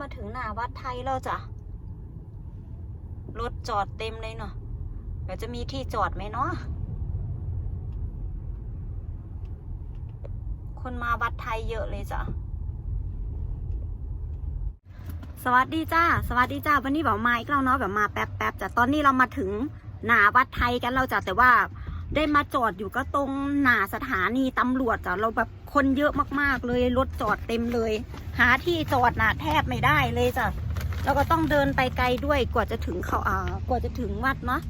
มาถึงหน้าวัดไทยแล้วจ้ะ รถจอดเต็มเลยเนาะเดี๋ยวจะมีที่จอดไหมเนาะ คนมาวัดไทยเยอะเลยจ้ะ สวัสดีจ้า สวัสดีจ้า วันนี้แบบมาอีกแล้วเนาะแบบมาแป๊บๆจ้ะ ตอนนี้เรามาถึงหนาวัดไทยกันแล้วจ้ะ แต่ว่า ได้มาจอดอยู่ก็ตรงหน้าสถานีตำรวจจ้ะเราแบบคนเยอะมากๆเลยรถจอดเต็มเลย หาที่จอดน่ะแทบไม่ได้เลยจ้ะแล้วก็ต้องเดินไปไกลด้วยกว่าจะถึงเขาอ่ากว่าจะถึงวัดเนาะ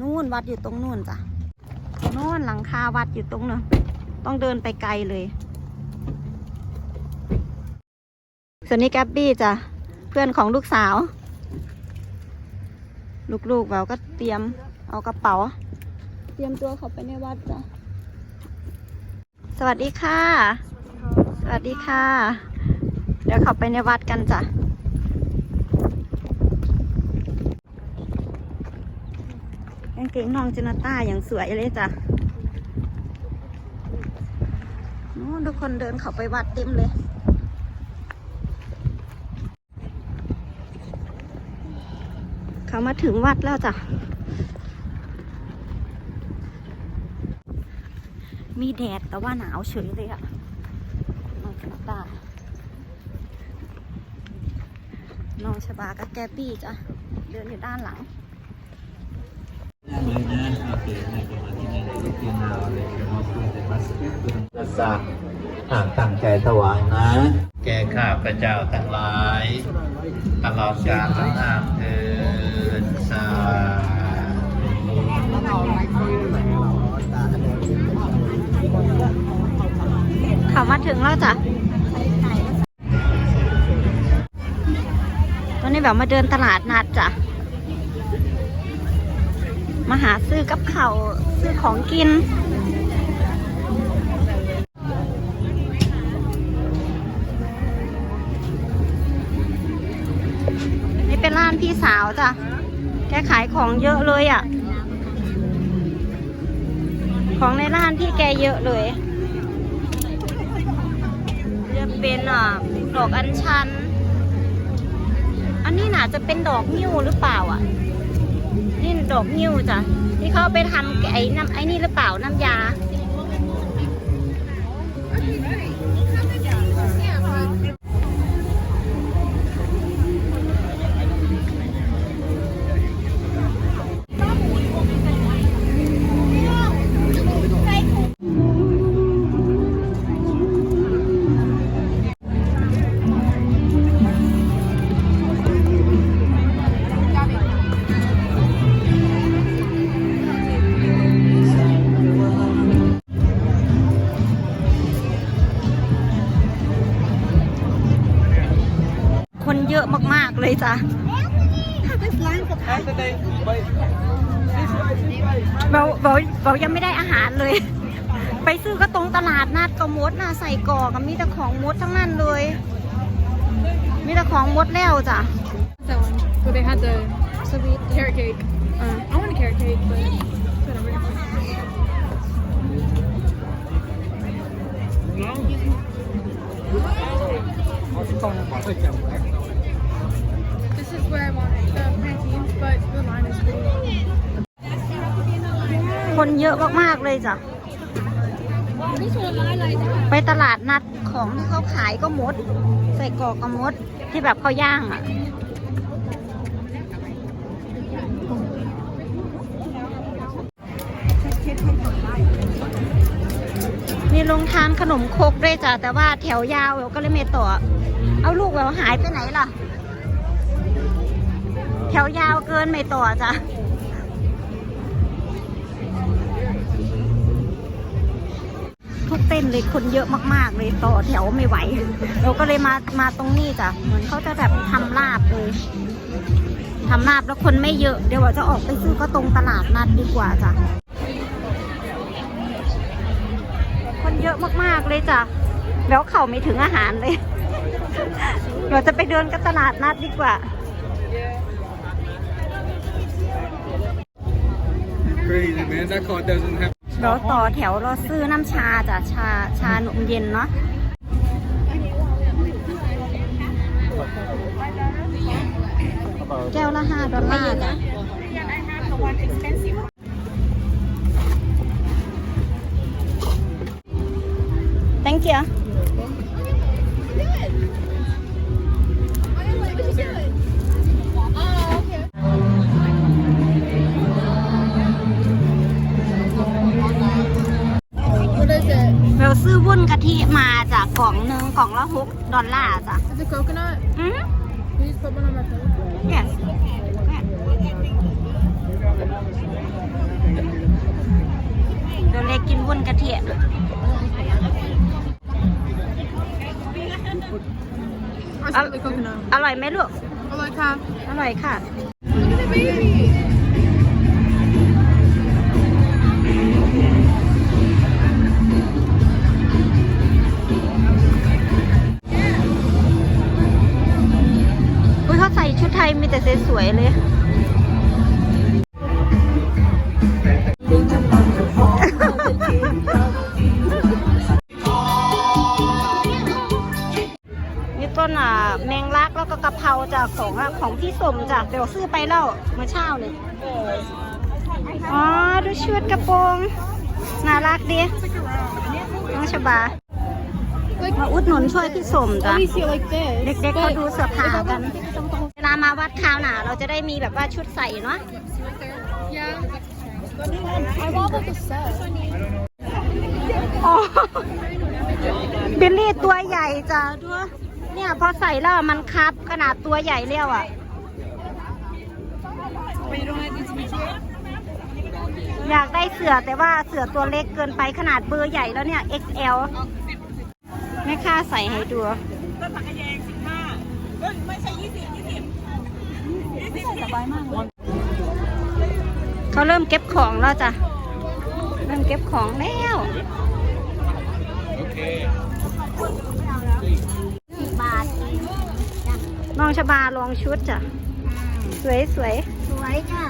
นู่นวัดอยู่ตรงนู่นจ้ะนู่นหลังคาวัดอยู่ตรงนู้นต้องเดินไปไกลเลยส่วนนี้แกบบี้จ้ะเพื่อนของลูกสาว ลูกๆเราก็เตรียม เอากระเป๋า เตรียมตัวเขาไปในวัดจ้ะสวัสดีค่ะ สวัสดีค่ะ เดี๋ยวเขาไปในวัดกันจ้ะกางเกงน้องจินาต้าอย่างสวยเลยจ้ะนู้นทุกคนเดินเขาไปวัดเต็มเลยเขามาถึงวัดแล้วจ้ะ มีแดดแต่ว่าหนาวเฉยเลยอะน้องชนาตาน้องชบากับแกบี้จ้ะ เดินอยู่ด้านหลังเลยนะโอเคในประมาณที่นั่นเลยที่นาเลยมอบคุณแต่าสกุลนัสสะอ่านตั้งใจถวายนะ แก่ข้าพระเจ้าทั้งหลาย ตลอดกาลนานเถิดสา มาถึงแล้วจ้ะ ตอนนี้แบบมาเดินตลาดนัดจ้ะ มาหาซื้อกับเขาวซื้อของกินนี่เป็นร้านพี่สาวจ้ะ แกขายของเยอะเลยอะ ของในร้านพี่แกเยอะเลย เป็นอะดอกอัญชัน อันนี้น่าจะเป็นดอกนิ้วหรือเปล่าอะ นี่ดอกนิ้วจ้ะ นี่เขาไปทำไอ้น้ำไอ้นี่หรือเปล่าน้ำยา เราเราเรายังไม่ได้อาหารเลย ไปซื้อก็ตรงตลาดนัดก็มดน่ะใส่กรอกอะมีแต่ของมดทั้งนั้นเลย มีแต่ของมดแล้วจ้ะ that one where they had the สวีท carrot cake. อ่า I want a carrot cake, but whatever. This is where I want the plantains, but the line is pretty long. คนเยอะมากๆเลยจ้ะ ไปตลาดนัดของที่เขาขายก็มด ใส่กอกก็มดที่แบบเขาย่างอะมีโรงทานขนมคกด้วยจ้ะ แต่ว่าแถวยาวเราก็เลยไม่ต่อ เอาลูกเราหายไปไหนล่ะ แถวยาวเกินไม่ต่อจ้ะ เต้นเลยคนเยอะมากๆเลยต่อแถวไม่ไหว เราก็เลยมามาตรงนี้จ้ะเหมือนเขาจะแบบทำลาบเลยทำลาบแล้วคนไม่เยอะเดี๋ยวว่าจะออกไปซื้อก็ตรงตลาดนัดดีกว่าจ้ะคนเยอะมากๆเลยจ้ะแล้วเข่าไม่ถึงอาหารเลยเราจะไปเดินกันตลาดนัดดีกว่าเเดี๋ต่อแถวรอซื้อน้ำชาจ้ะชาชานมเย็นเนาะแก้วละห้าดอลลาร์จ้ะแตงเกีย นกะทิมาจากกล่องหนึ่งกล่องละหกดอลลาร์จ้ะ Is it coconut? อืม Can you just put one on my plate? yes เดี๋ยวเล็กกินวุ้นกะทิ I Um, still like coconut. อร่อยไหมลูก I like how. อร่อยค่ะ Look at the baby. แต่สวยๆเลยมีต้นอะแมงลักแล้วก็กะเพราจากของอะของพี่สมจากเดี๋ยวซื้อไปแล้วเมื่อเช้าเลยอ๋อ ดูชุดกระโปรงน่ารักดีน้องชบา Like, มาอุดหนุนช่วยพี่สมจ้ะ at least you like this. เด็กๆเขาดูเสื้อผ้ากันเวลามาวัดคราวหนาเราจะได้มีแบบว่าชุดใส่เนาะ Yeah. I want like a set. อ๋อบิลลี่ตัวใหญ่จ้ะด้วยเนี่ยพอใส่แล้วมันคับขนาดตัวใหญ่เรียวอะ อยากได้เสือแต่ว่าเสือตัวเล็กเกินไปขนาดเบอร์ใหญ่แล้วเนี่ย XL แม่ค่าใส่ให้ดู เขาเริ่มเก็บของแล้วจ้ะ เริ่มเก็บของแล้วบาทน้องชบาลองชุดจ้ะ สวยสวยสวยจ้ะ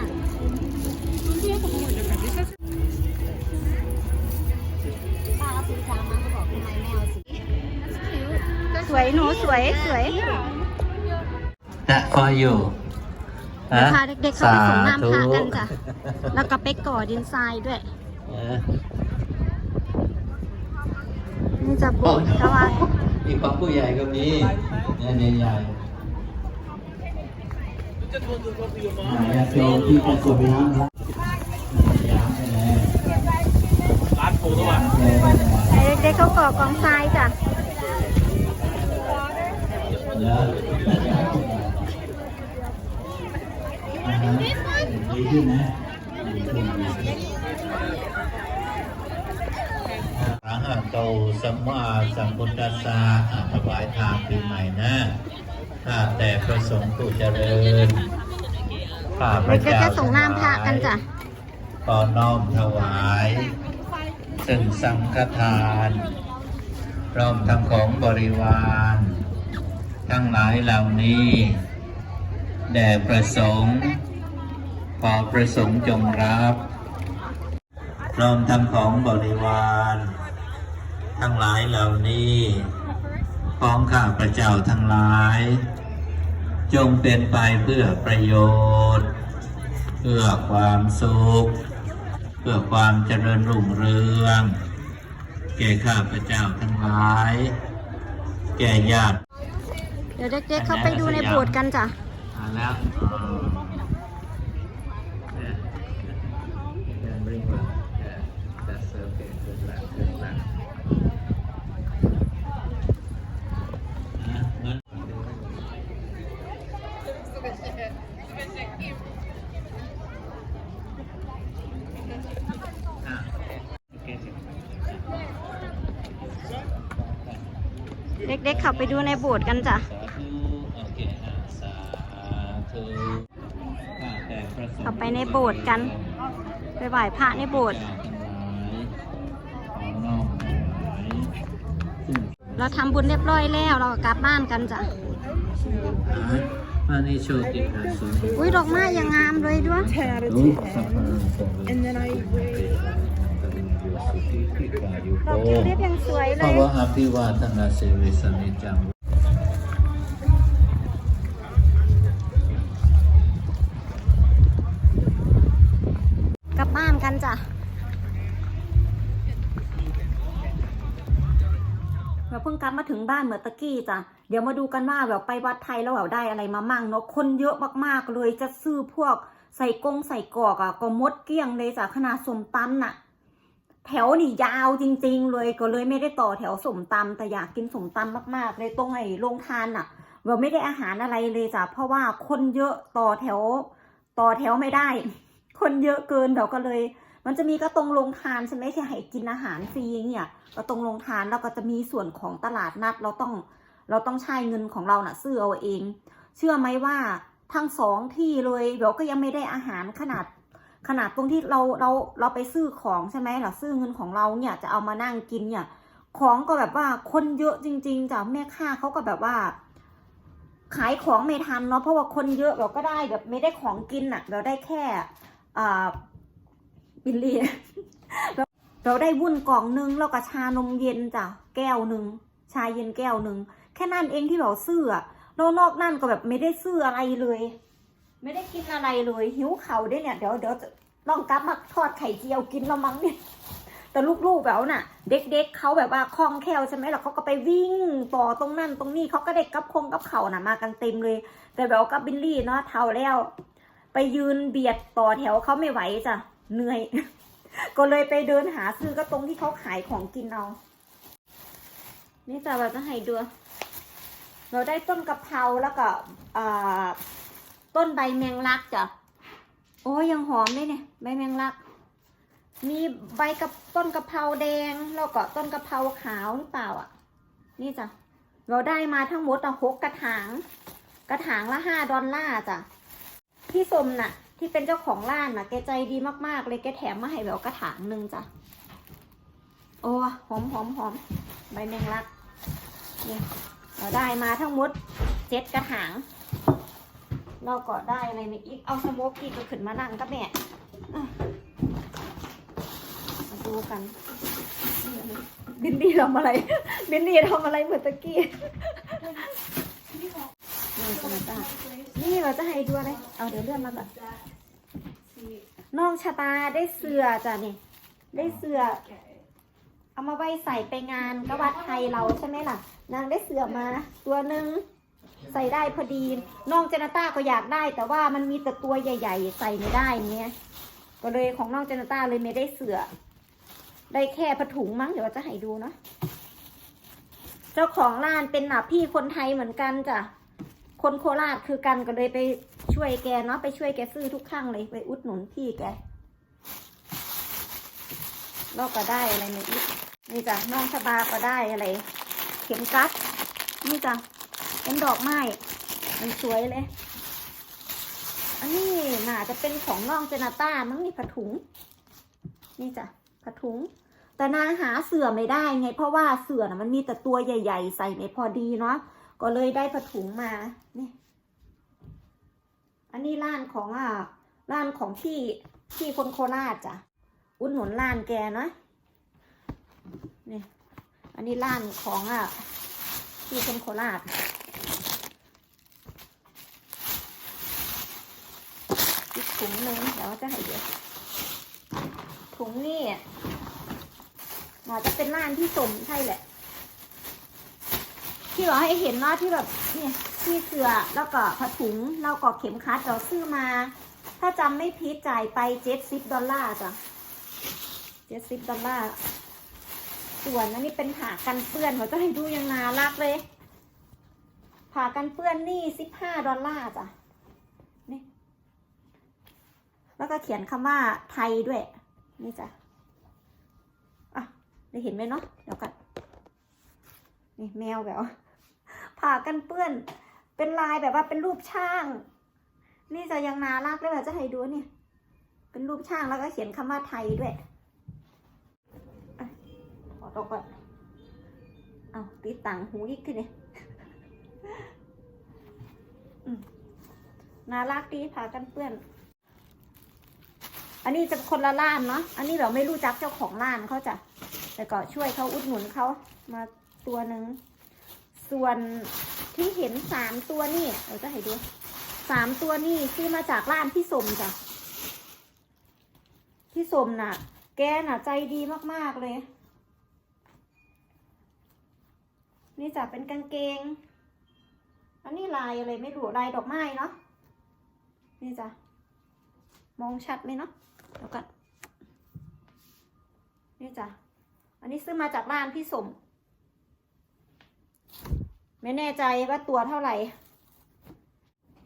สวยหนูสวยสวย That for you พาเด็กๆเข้าไปส่งน้ำพระกันจ้ะ แล้วก็ไปก่อดินทรายด้วยเออนี่จะโบสถ์ก็ว่ามีของผู้ใหญ่ก็มีเนี่ยใหญ่ๆอยากโยมที่ประสบน้ำแล้วยามไปแล้วร้านปูตัวให้เด็กๆเขาก่อกองทรายจ้ะ แล้ว ดีขึ้นนะดีขึ้นพระหัตโตสัมมาสัมพุทธัสสะถวายทานปีใหม่นะข้าแต่พระสงฆ์ผู้เจริญข้าพระเด็กๆเจ้าจะส่งน้ำพระกันจ้ะขอน้อมถวาย ซึ่งสังฆทานพร้อมทั้งของบริวาร ทั้งหลายเหล่านี้ แด่ประสงค์ ขอประสงค์จงรับพร้อมทั้งของบริวาร ทั้งหลายเหล่านี้ของข้าพระเจ้าทั้งหลาย จงเป็นไปเพื่อประโยชน์ เพื่อความสุข เพื่อความเจริญรุ่งเรือง แก่ข้าพเจ้าทั้งหลาย แก่ญาติ เดี๋ยวเด็กๆเขาไปดูในโบสถ์กันจ้ะมาแล้วอะโอเคสิ เด็กๆเขาไปดูในโบสถ์กันจ้ะสาธุโอเคอะสาธุข้าแต่พระสงฆ์เข้าไปในโบสถ์กัน ไปไหว้พระในโบสถ์เจ้าทั้งหลายขอน้อมถวายซึ่งเราทำบุญเรียบร้อยแล้วเราก็กลับบ้านกันจ้ะมาในโชติภาสุอุ้ยดอกไม้ยังงามเลยด้วย ภายุโกวังสวะอภิวาทนาเสวิสนิจัง กลับบ้านกันจ้ะ เราเพิ่งกลับมาถึงบ้านเหมือตะกี้จ้ะ เดี๋ยวมาดูกันว่าแบบไปวัดไทยแล้วแบบได้อะไรมามั่งเนาะ คนเยอะมากๆเลยจะซื้อพวกใส่กงใส่กอกอะก็มดเกลี้ยงเลยจ้ะขนาดสมตำน่ะ แถวนี่ยาวจริง ๆ เลยก็เลยไม่ได้ต่อแถวสมตำแต่อยากกินสมตำมากๆ เลยตรงไอ้โรงทานน่ะเราไม่ได้อาหารอะไรเลยจ้ะเพราะว่าคนเยอะต่อแถว ต่อแถวไม่ได้ คนเยอะเกินเราก็เลย มันจะมีก็ตรงโรงทานใช่ไหมที่ให้กินอาหารฟรีเนี่ยก็ตรงโรงทานแล้วก็จะมีส่วนของตลาดนัดเราต้อง เราต้องใช้เงินของเราน่ะซื้อเอาเอง เชื่อไหมว่าทั้งสองที่เลยเดี๋ยวก็ยังไม่ได้อาหารขนาด ขนาดตรงที่เราเราเราไปซื้อของใช่ไหมเราซื้อเงินของเราเนี่ยจะเอามานั่งกินเนี่ย ของก็แบบว่าคนเยอะจริง ๆจ้ะแม่ค้าเขาก็แบบว่า ขายของไม่ทันเนาะเพราะว่าคนเยอะเราก็ได้แบบไม่ได้ของกินอะเราได้แค่อ่าบิลลี่เราได้วุ้นกล่องนึงแล้วก็ชานมเย็นจ้ะแก้วหนึ่งชาเย็นแก้วหนึ่งแค่นั้นเองที่เราซื้ออะแล้วนอกนั่นก็แบบไม่ได้ซื้ออะไรเลย ไม่ได้กินอะไรเลย หิวเขาได้เนี่ยเดี๋ยวเดี๋ยว ต้องกลับมาทอดไข่เจียวกินแล้วมั้งเนี่ย แต่ลูกๆแบบน่ะ เด็กๆเขาแบบว่าคล่องแคล่วใช่ไหมล่ะเขาก็ไปวิ่งต่อตรงนั้นตรงนี้เขาก็เด็กกับคงกับเขาน่ะมากันเต็มเลย แต่แบบกับบิลลี่เนาะเท่าแล้ว ไปยืนเบียดต่อแถวเขาไม่ไหวจ้ะเหนื่อย ก็เลยไปเดินหาซื้อก็ตรงที่เขาขายของกินเอานี่จ้ะเราจะให้ดูเราได้ต้นกะเพราแล้วก็ต้นใบแมงลักจ้ะ โอ้ยังหอมเลยเนี่ยใบแมงลัก มีใบกับต้นกะเพราแดงแล้วก็ต้นกะเพราขาวหรือเปล่าอะ นี่จ้ะเราได้มาทั้งหมดอะหกกระถาง กระถางละห้าดอลลาร์จ้ะพี่สมน่ะ ที่เป็นเจ้าของร้านน่ะแกใจดีมากๆ เลยแกแถมมาให้แบบกระถางหนึ่งจ้ะโอ้หอมหอมหอมใบแมงลักนี่เราได้มาทั้งหมดเจ็ดกระถาง เราก็ได้อะไรมาอีก เอาสโมกอีกก็ขึ้นมานั่งกับแม่มาดูกันบินดี้ทำอะไร บินดี้ทำอะไรเหมือนตะกี้ นี่จะมาจ้านี่เราจะให้ดูอะไร เอาเดี๋ยวเลื่อนมาก่อนน้องชะตาได้เสือจ้ะนี่ ได้เสือ เอามาไว้ใส่ไปงานกวัดไทยเราใช่ไหมล่ะ นางได้เสือมา ตัวหนึ่ง ใส่ได้พอดีน้องเจนาต้าก็อยากได้ แต่ว่ามันมีแต่ตัวใหญ่ ๆ ใส่ไม่ได้เนี้ยก็เลยของน้องเจนาต้าเลยไม่ได้เสือ ได้แค่ผ้าถุงมั้งเดี๋ยวจะให้ดูเนาะเจ้าของร้านเป็นหนาพี่คนไทยเหมือนกันจ้ะคนโคราชคือกันก็เลยไปช่วยแกเนาะไปช่วยแกซื้อทุกครั้งเลยไปอุดหนุนพี่แกแล้วก็ได้อะไรมาอีกนี่จ้ะน้องชบาก็ได้อะไร เข็มกัดนี่จ้ะ เป็นดอกไม้มันสวยเลย อันนี้น่าจะเป็นของน้องเจนาต้ามั้งนี่ผ้าถุง นี่จ้ะผ้าถุง แต่นางหาเสื่อไม่ได้ไง เพราะว่าเสื่อนะมันมีแต่ตัวใหญ่ ๆ ใส่ไม่พอดีเนาะ ก็เลยได้ผ้าถุงมานี่อันนี้ร้านของอะร้านของพี่พี่คนโคราชจ้ะ อุดหนุนร้านแกเนาะนี่อันนี้ร้านของอะที่คนโคราชอีก ถุงหนึ่งเดี๋ยวจะให้ดูถุงนี่อาจจะเป็นร้านที่สมใช่แหละ ที่เราให้เห็นว่าที่แบบเนี่ยที่เสือแล้วก็ผ้าถุงแล้วก็เข็มขัดเราซื้อมา ถ้าจำไม่ผิดจ่ายไปเจ็ดสิบดอลลาร์จ้ะเจ็ดสิบดอลลาร์ส่วนอันนี้เป็นผ่ากันเปื้อนเขาจะให้ดูยังนารักเลยผ่ากันเปื้อนนี่สิบห้าดอลลาร์จ้ะ นี่ แล้วก็เขียนคำว่าไทยด้วย นี่จ้ะอะได้เห็นไหมเนาะเดี๋ยวกันนี่แมวแบบผ่ากันเปื้อน เป็นลายแบบว่าเป็นรูปช่าง นี่จะยังนารักเลยแบบจะให้ดูนี่เป็นรูปช่างแล้วก็เขียนคำว่าไทยด้วยขอตกก่อนเอาติดต่างหูอีกทีนี่น่ารักดีพากันเปื้อน อันนี้จะคนละร้านเนาะ อันนี้เราไม่รู้จักเจ้าของร้านเขาจะแต่ก็ช่วยเขาอุดหนุนเขามาตัวหนึ่ง ส่วนที่เห็นสามตัวนี่เราจะให้ดูสามตัวนี่ซื้อมาจากร้านพี่สมจ้ะ พี่สมน่ะ แกน่ะใจดีมากๆเลย นี่จะเป็นกางเกง อันนี้ลายอะไรไม่รู้ลายดอกไม้เนาะ นี่จ้ะมองชัดไหมเนาะ เดี๋ยวกันนี่จ้ะ อันนี้ซื้อมาจากร้านพี่สม ไม่แน่ใจว่าตัวเท่าไหร่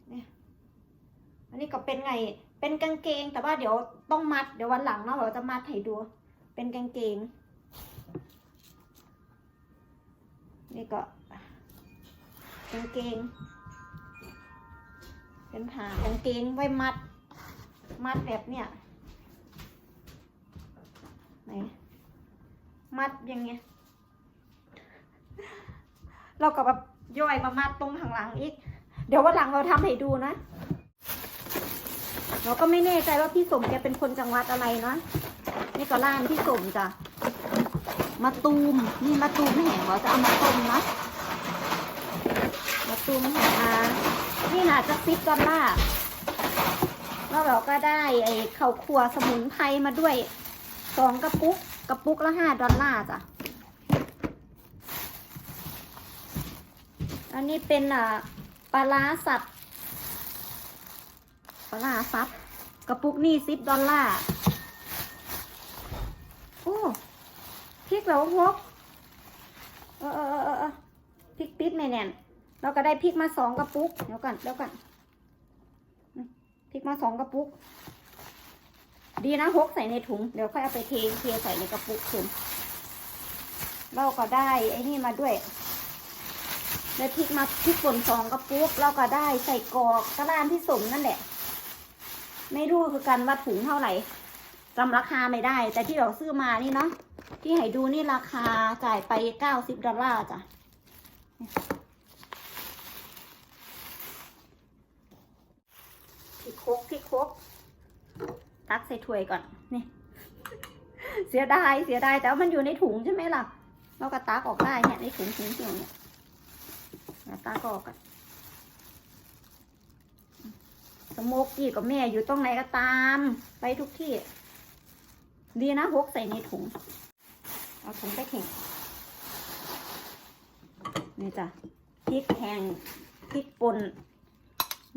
เนี่ยอันนี้ก็เป็นไง เป็นกางเกง แต่ว่าเดี๋ยวต้องมัด เดี๋ยววันหลังเนาะเราจะมัดให้ดู เป็นกางเกง นี่ก็กางเกง เป็นผ้ากางเกงไว้มัด มัดแบบเนี้ย ไหนมัดอย่างเงี้ย เราก็แบบย่อยมามัดตรงข้างหลังอีก เดี๋ยววันหลังเราทำให้ดูนะ เราก็ไม่แน่ใจว่าพี่สมแกเป็นคนจังหวัดอะไรเนาะนี่ก็ร้านพี่สมจ้ะมาตูมนี่มาตูมแห้งเราจะเอามาต้มนะมาตูมแห้งอ่านี่น่าจะซิปดอลลาร์แล้วเราก็ได้ไอ้ข้าวคั่วสมุนไพรมาด้วย สองกระปุก กระปุกละห้าดอลลาร์จ้ะ อันนี้เป็นอ่าปลาร้าสับปลาร้าซับ กระปุกนี่สิบดอลลาร์ โอ้พริกเหลาหกเออเออเออเออพริกปิดไม่แน่นเราก็ได้พริกมาสองกระปุก เดี๋ยวก่อนเดี๋ยวก่อนพริกมาสองกระปุก ดีนะหกใส่ในถุง เดี๋ยวค่อยเอาไปเทเทใส่ในกระปุกถุงเราก็ได้ไอ้นี่มาด้วยได้พริกมาพริกป่นสองกระปุกเราก็ได้ใส่กรอกกระดานที่สมนั่นแหละ ไม่รู้คือกันว่าถุงเท่าไหร่จำราคาไม่ได้ แต่ที่เราซื้อมานี่เนาะที่ให้ดูนี่ราคาจ่ายไปเก้าสิบดอลลาร์จ้ะพริกคกพริกคก ตักใส่ถ้วยก่อนนี่เสียดายเสียดายแต่ว่ามันอยู่ในถุงใช่ไหมล่ะ เราก็ตักออกได้เนี่ยในถุงถุงเสียงเนี่ยแล้วตักออกกันสโมกกี้กับแม่อยู่ตรงไหนก็ตาม ไปทุกที่ ดีนะพกใส่ในถุง เอาถุงไปเข่งนี่จ้ะพริกแห้งพริกป่น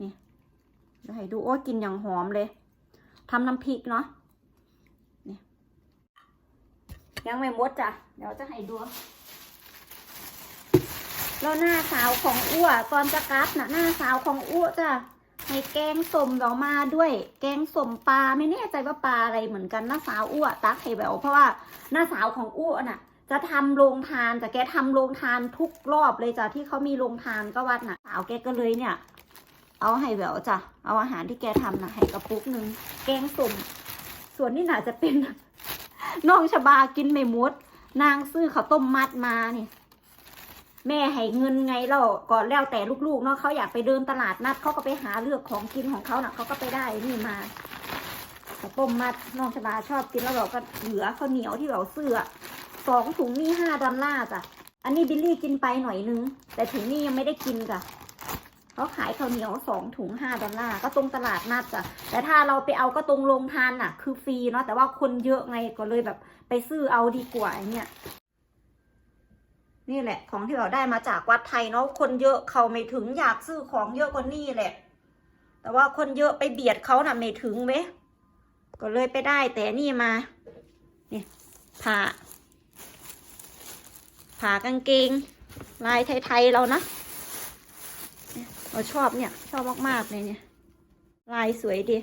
นี่ยวให้ดูโอ้กินอย่างหอมเลย ทำน้ำพริกเนาะนยังไม่หมดจ้ะ เดี๋ยวจะให้ดูแล้วหน้าสาวของอ้วตอนจะกัดนะหน้าสาวของอ้วจ้ะให้แกงสมเรามาด้วย แกงสมปลาไม่แน่ใจว่าปลาอะไรเหมือนกันหน้าสาวอ้วตักให้แววเพราะว่าหน้าสาวของอ้วน่ะ จะทำโรงทานแต่แกทำโรงทานทุกรอบเลยจ้ะที่เขามีโรงทานก็วัดน่ะ สาวแกก็เลยเนี่ย เอาให้แววจ้ะ เอาอาหารที่แกทำน่ะให้กระปุกหนึ่งแกงสมส่วนนี่น่าจะเป็นน้องชบากินไม่มด นางซื้อข้าวต้มมัดมานี่แม่ให้เงินไงเราก่อนแล้วแต่ลูกๆเนาะเขาอยากไปเดินตลาดนัดเขาก็ไปหาเลือกของกินของเขาน่ะเขาก็ไปได้นี่มาข้าวต้มมัดน้องชบาชอบกินแล้วเราก็เหลือข้าวเหนียวที่เราซื้อสองถุงนี่ห้าดอลลาร์จ้ะอันนี้บิลลี่กินไปหน่อยนึง แต่ถุงนี้ยังไม่ได้กินจ้ะ เขาขายข้าวเหนียวสองถุงห้าดอลลาร์ก็ตรงตลาดนัดจ้ะแต่ถ้าเราไปเอาก็ตรงโรงทานน่ะ คือฟรีเนาะแต่ว่าคนเยอะไงก็เลยแบบไปซื้อเอาดีกว่าเงี้ยนี่แหละ ของที่เราได้มาจากวัดไทยเนาะคนเยอะเขาไม่ถึงอยากซื้อของเยอะกว่านี่แหละ แต่ว่าคนเยอะไปเบียดเขาน่ะไม่ถึงเว้ยก็เลยไปได้แต่นี่มาเนี่ยผ่าผ่ากางเกง ลายไทยๆเรานะเนี่ย เราชอบเนี่ย ชอบมากๆเลยเนี่ย ลายสวยดี